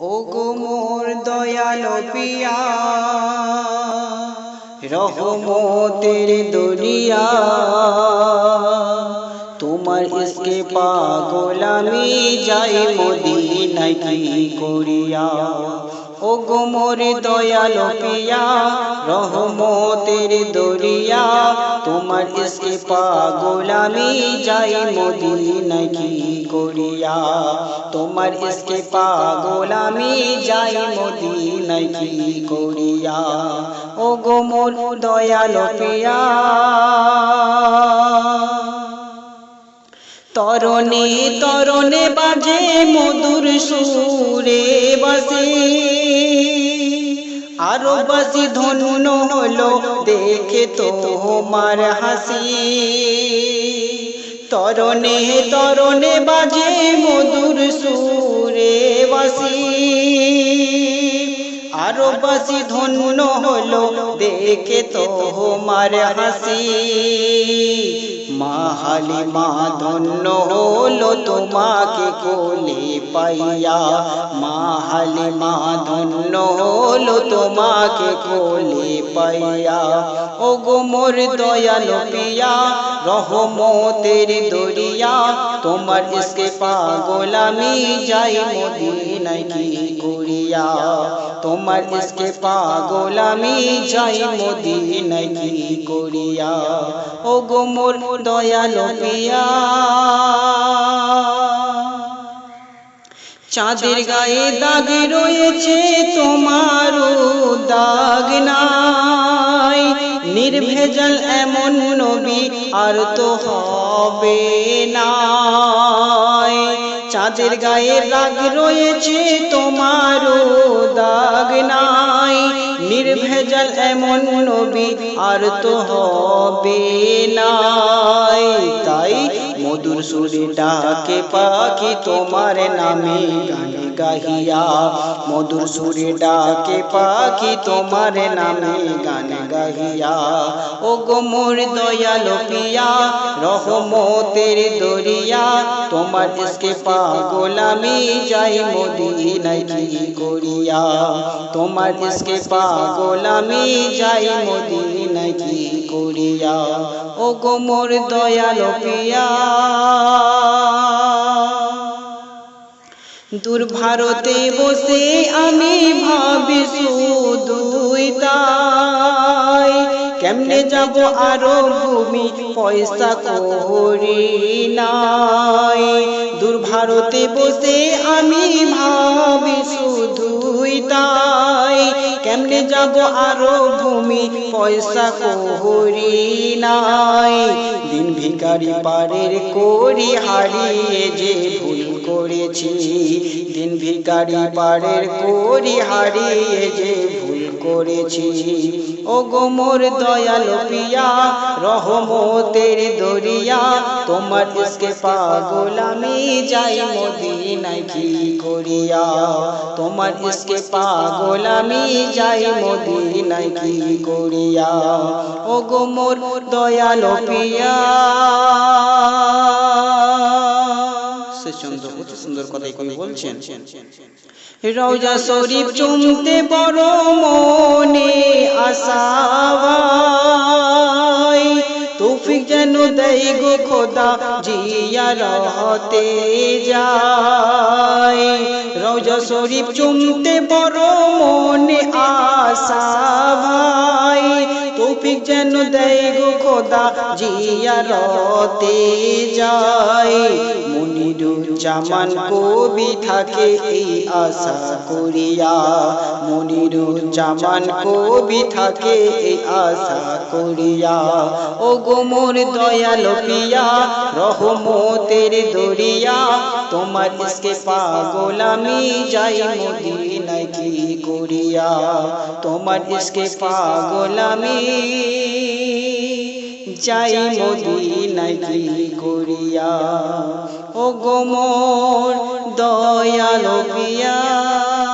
ও গো মোর দয়াল পিয়া, রহমতের দুনিয়া। তোমার ইসকে পাগল আমি যাই মদিনায় কি করিয়া? ও গো দয়াল পিয়া, রহমতের দরিয়া, তোমার ইসকে পাগল আমি যাই মদিনায় কি করিয়া? তোমার ইসকে পাগল আমি যাই মদিনায় কি করিয়া? ও গো মোর দয়াল পিয়া, তরণে তরণে বাজে মধুর সুরে বাসে আরও বাজি ধন্য হলো দেখে তো তোমার হাসি। তরণে তরণে বাজে মধুর সুরে বাসি। আরও বাসি ধন্য হলো, দেখে তো তোমার হাসি। মাহালি মা ধন্য হলো তোমাকে কোলে পাইয়া। মাহালি মা ধন্য হলো তোমাকে কোলে পাইয়া। ও গো মোর দয়াল পিয়া, রহমতের দরিয়া, তোমার ইসকে পাগল যাই মদিনায় কি করিয়া? তোমার ইসকে পাগল আমি যাই মদিনায় কি করিয়া? ও গো মোর দয়াল পিয়া। চাঁদের গায়ে দাগ রয়েছে তোমার দাগ নাই। নির্ভেজাল এমন নবী আর তো হবে নাই চাঁদের গায়ে রাগ রয়েছে, তোমারও দাগ নাই। নির্ভেজাল এমন নবী আর তো হবে নাই। তাই মধুর সুরে ডাকে পাখি তোমার নামে গান গাহিয়া। মধুর সুরে ডাকে পাখি তোমার নামে গান গাহিয়া। ও গো মোর দয়াল পিয়া রহমতের দরিয়া, তোমার ইসকে পাগল আমি যাই মদিনায় কি করিয়া। তোমার ইসকে পাগল আমি যাই মদিনায় কি করিয়া। ও গো মোর দয়াল পিয়া দূর ভারতে বসে আমি ভাবি শুধুই তাই কেমনে যাব আরও ভূমি? পয়সা করি নাই। দূর ভারতে বসে আমি ভাবি যাব আরও ভূমি পয়সা কোহরি নাই। দিন ভিকারি পারের করি হারিয়ে যে ভুল করেছি। দিন ভিকারি পারের করি হারিয়ে যে ভুল করেছি। ও গো মোর দয়াল পিয়া, রহমতের দরিয়া, তোমার ইসকে পাগল আমি যাই মদিনায় কি করিয়া। তোমার ইসকে পাগল আমি যাই মদিনায় কি করিয়া। ও গো মোর দয়াল পিয়া। সে সুন্দর অতি সুন্দর কথাই কবি বলছেন। রওজা শরীফ চুমতে বড় মনে আসা তুফিক যেন দেই গো খোদা, জিয়া রহতে যায়। রোজা শরীফ চুমতে বড় মনে ভাই দেই গো খোদা জিয়া রতে যায় মনিরুল জামান কবি থাকে এই আশা করিয়া। মনিরুল জামান কবি থাকে এই আশা করিয়া। ও গো মোর দয়াল পিয়া, রহমতের দরিয়া, তোমার ইসকে পাগল আমি যাই মদিনায় কি করিয়া? তোমার ইসকে পাগল আমি যাই মদিনায় কি করিয়া? ও গোমর দয়া পিয়া।